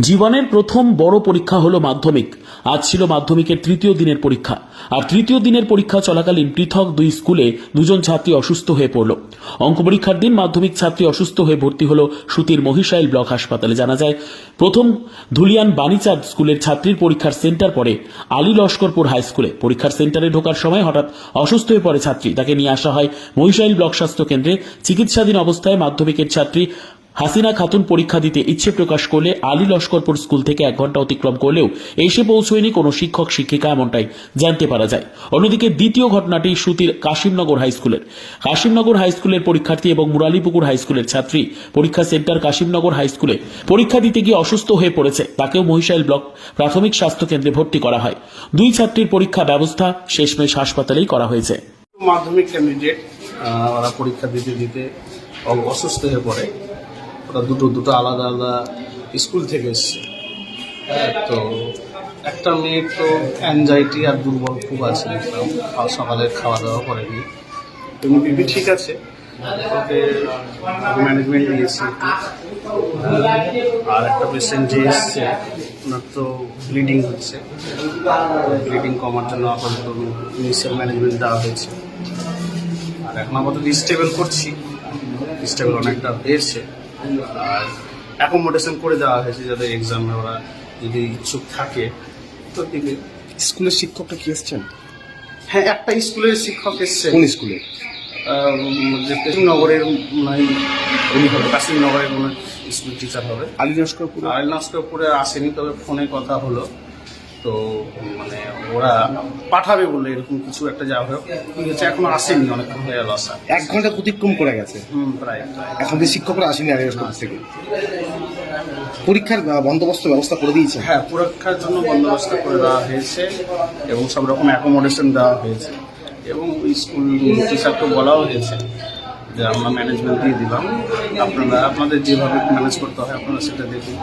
জীবনের প্রথম বড় পরীক্ষা হলো মাধ্যমিক। আজ ছিল মাধ্যমিকের তৃতীয় দিনের পরীক্ষা। আর তৃতীয় দিনের পরীক্ষা চলাকালীন পৃথক দুই স্কুলে দুজন ছাত্রী অসুস্থ হয়ে পড়ল। অঙ্ক পরীক্ষার দিন মাধ্যমিক ছাত্রী অসুস্থ হয়ে ভর্তি হলো সুতির মহিষাইল ব্লক হাসপাতালে। জানা যায়, প্রথম ধুলিয়ান বাণীচাঁদ স্কুলের ছাত্রীর পরীক্ষার সেন্টার পরে আলী লস্করপুর হাই স্কুলে। পরীক্ষার সেন্টারে ঢোকার সময় হঠাৎ অসুস্থ হয়ে পড়ে ছাত্রী। তাকে নিয়ে আসা হয় মহিষাইল ব্লক স্বাস্থ্য কেন্দ্রে। চিকিৎসাধীন অবস্থায় মাধ্যমিকের ছাত্রী হাসিনা খাতুন পরীক্ষা দিতে ইচ্ছে প্রকাশ করলে আলী লস্করপুর স্কুল থেকে এক ঘণ্টা অতিক্রম করলেও এসে পৌঁছয়নি কোনো শিক্ষক, শিক্ষিকা এমনটাই জানতে পারা যায়। অন্যদিকে দ্বিতীয় ঘটনাটি সুতির কাশিমনগর হাই স্কুলের। কাশিমনগর হাই স্কুলের পরীক্ষার্থী এবং মুরালিপুকুর হাই স্কুলের ছাত্রী পরীক্ষা সেন্টার কাশিমনগর হাই স্কুলে পরীক্ষা দিতে গিয়ে অসুস্থ হয়ে পড়েছে। তাকেও মহিষাইল ব্লক প্রাথমিক স্বাস্থ্য কেন্দ্রে ভর্তি করা হয়। দুই ছাত্রীর পরীক্ষা ব্যবস্থা শেষমেশ হাসপাতালেই করা হয়েছে। মাধ্যমিক ক্যান্ডিডেট ওরা পরীক্ষা দিতে দিতে অসুস্থ হয়ে পড়ে। ওরা দুটো দুটো আলাদা আলাদা স্কুল থেকে এসছে। হ্যাঁ, তো একটা মেয়ের তো অ্যাংজাইটি আর দুর্বল খুব আছে সকালে খাওয়া দাওয়া করেনি তুমি বিবি ঠিক আছে? ওকে ম্যানেজমেন্ট দিয়েছি একটু। আর একটা পেশেন্ট যে এসছে ওনার তো ব্লিডিং হচ্ছে। ব্লিডিং কমার জন্য আপাতত ইনিশিয়াল ম্যানেজমেন্ট দেওয়া হয়েছে। আর এখন আপাতত স্টেবল করছি। স্টেবল অনেকটা আর অ্যাকোমোডেশন করে দেওয়া হয়েছে যাদের এক্সাম ওরা যদি ইচ্ছুক থাকে। তো স্কুলের শিক্ষকটা কি এসছেন? হ্যাঁ একটা স্কুলের শিক্ষক এসছে। কোন স্কুলে? নগরের মানে উনি হবে কাশিমনগরের কোনো স্কুল টিচার হবে। আলী নস্করপুরে আলী নস্করপুরে আসেনি তবে ফোনে কথা হলো। তো মানে ওরা পাঠাবে বলে এরকম কিছু একটা যা হোক। ঠিক আছে এখনও আসেনি অনেকক্ষণ হয়ে গেল আসা। এক ঘণ্টা অতিক্রম করে গেছে। হুম প্রায়। প্রায় এখন যে শিক্ষকরা আসেনি লস্করপুর থেকে। পরীক্ষার আহ, বন্দোবস্ত ব্যবস্থা করে দিয়েছে। হ্যাঁ পরীক্ষার জন্য বন্দোবস্ত করে দেওয়া হয়েছে এবং সব রকম অ্যাকোমোডেশন দেওয়া হয়েছে। এবং স্কুল টিচারকে বলাও হয়েছে যে আমরা ম্যানেজমেন্ট দিয়ে দিলাম। আপনারা আপনাদের যেভাবে ম্যানেজ করতে হয় আপনারা সেটা দেখুন